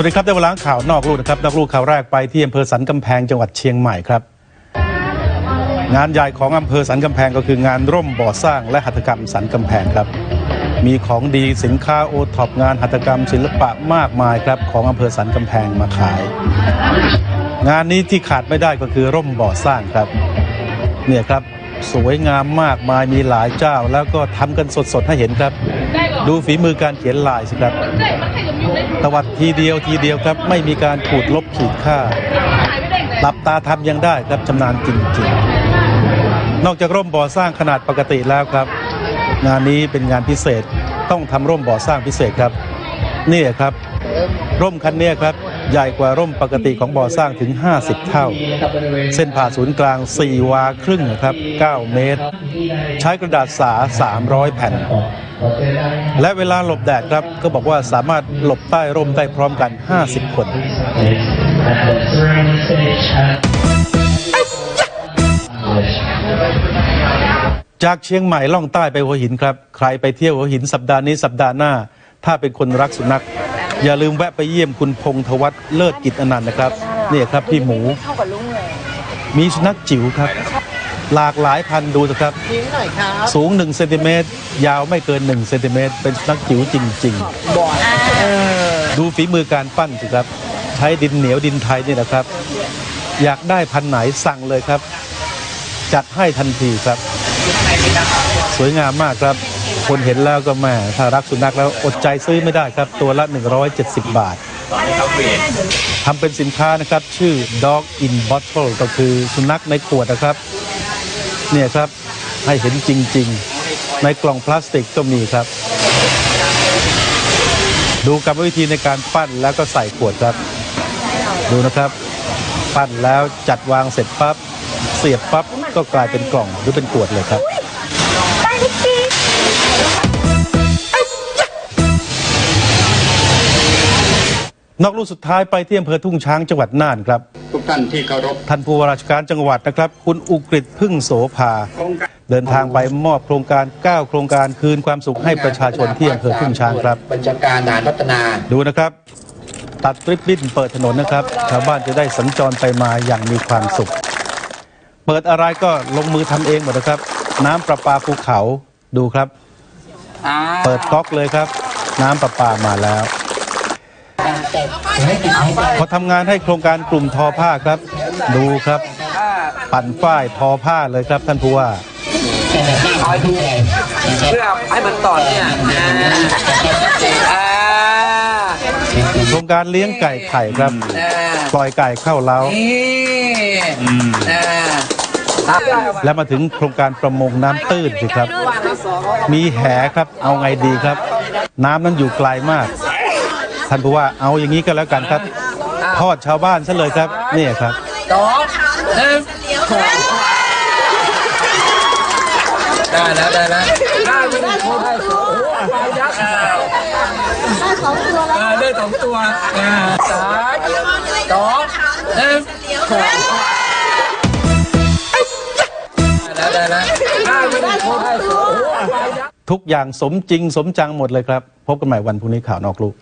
วัสดีครับได้เวลาข่าวนอกลูกนะครับนอกลูกข่าวแรกไปที่อำเภอสันกำแพงจังหวัดเชียงใหม่ครับ งานใหญ่ของอำเภอสันกำแพงก็คืองานร่มบ่อสร้างและหัตถกรรมสันกำแพงครับ มีของดีสินค้าโอท็อปงานหัตถกรรม ศิลปะมากมายครับ ของอำเภอสันกำแพงมาขาย งานนี้ที่ขาดไม่ได้ก็คือร่มบ่อสร้างครับ เนี่ยครับสวยงามมากมายมีหลายเจ้าแล้วก็ทำกันสดๆให้เห็นครับ ดูฝีมือการเขียนลายสิครับตวัดทีเดียวทีเดียวครับ ไม่มีการขูดลบขีดค่าหลับตาทำยังได้ครับชำนาญจริงๆ นอกจากร่มบ่อสร้างขนาดปกติแล้วครับ งานนี้เป็นงานพิเศษต้องทำร่มบ่อสร้างพิเศษครับ นี่ครับ ร่มคันนี้ครับ ใหญ่กว่าร่มปกติของบ่อสร้างถึง 50 เท่า เส้นผ่าศูนย์กลาง 4 วาครึ่งนะครับ 9 เมตร ใช้กระดาษสา 300 แผ่น และเวลาหลบแดดครับ ก็บอกว่าสามารถหลบใต้ร่มได้พร้อมกัน 50 คนจากเชียงใหม่ล่องใต้ไปหัวหินครับ ใครไปเที่ยวหัวหินสัปดาห์นี้สัปดาห์หน้า ถ้าเป็นคนรักสุนัข อย่าลืมแวะไปเยี่ยมคุณพงษ์ธวัฒน์เลิศกิจอนันต์นะครับเนี่ยครับพี่หมูเท่ากับลุงเลยมีสุนัขจิ๋วครับ หลากหลายพันธุ์ดูสิครับ ยิ้มหน่อยครับสูง1เซนติเมตรยาวไม่เกิน1เซนติเมตรเป็นสุนัขจิ๋วจริงบอดเออๆ ดูฝีมือการปั้นสิครับ ใช้ดินเหนียวดินไทยนี่แหละครับ อยากได้พันธุ์ไหนสั่งเลยครับ จัดให้ทันทีครับ สวยงามมากครับ คนเห็นแล้วก็แม่ถ้ารักสุนัขแล้วอดใจซื้อไม่ได้ครับ ตัวละ 170 บาททำเป็นสินค้านะครับ ชื่อ Dog in Bottle ก็คือสุนัขในขวดนะครับ เนี่ยครับให้เห็นจริง ๆ ในกล่องพลาสติกก็มีครับ ดูกรรมวิธีในการปั้นแล้วก็ใส่ขวดครับ ดูนะครับปั้นแล้วจัดวางเสร็จปั๊บเสียบปั๊บก็กลายเป็นกล่องหรือเป็นขวดเลยครับ นอกลูกสุดท้ายไปที่อำเภอทุ่งช้างจังหวัดน่านครับ ทุกท่านที่เคารพท่านผู้ว่าราชการจังหวัดนะครับ คุณอุกฤษพึ่งโสภาโครงการเดินทางไปมอบโครงการ 9 โครงการคืนความสุขให้ประชาชนที่อำเภอทุ่งช้างครับบัญชาการด่านพัฒนาดูนะครับ ตัดริบบิ้นเปิดถนนนะครับชาวบ้านจะได้สัญจรไปมาอย่างมีความสุข เปิดอะไรก็ลงมือทำเองหมดนะครับ น้ำประปาภูเขาดูครับ เปิดก๊อกเลยครับ น้ำประปามาแล้ว พอทำงานให้โครงการกลุ่มทอผ้าครับ ดูครับ ปั่นฝ้ายทอผ้าเลยครับท่านผู้ว่าเพื่อให้มันต่อเนี่ยอ่าโครงการเลี้ยงไก่ไข่ครับอ่าปล่อยไก่เข้าเล้านี่อ่าและมาถึงโครงการประมงน้ำตื้นสิครับ มีแหครับเอาไงดีครับ น้ำนั้นอยู่ไกลมาก ท่านผู้ว่าเอาอย่างนี้ก็แล้วกันครับ ทอดชาวบ้านซะเลยครับนี่ครับต่อหนึ่งได้แล้วได้แล้วได้ไม่ได้คนได้สองปลายักษ์ได้สองตัวแล้วได้สองตัวอ่าสามสองหนึ่งได้แล้วได้แล้วได้ไม่ได้คนได้สองปลายักษ์ทุกอย่างสมจริงสมจังหมดเลยครับ พบกันใหม่วันพรุ่งนี้ข่าวนอกลูก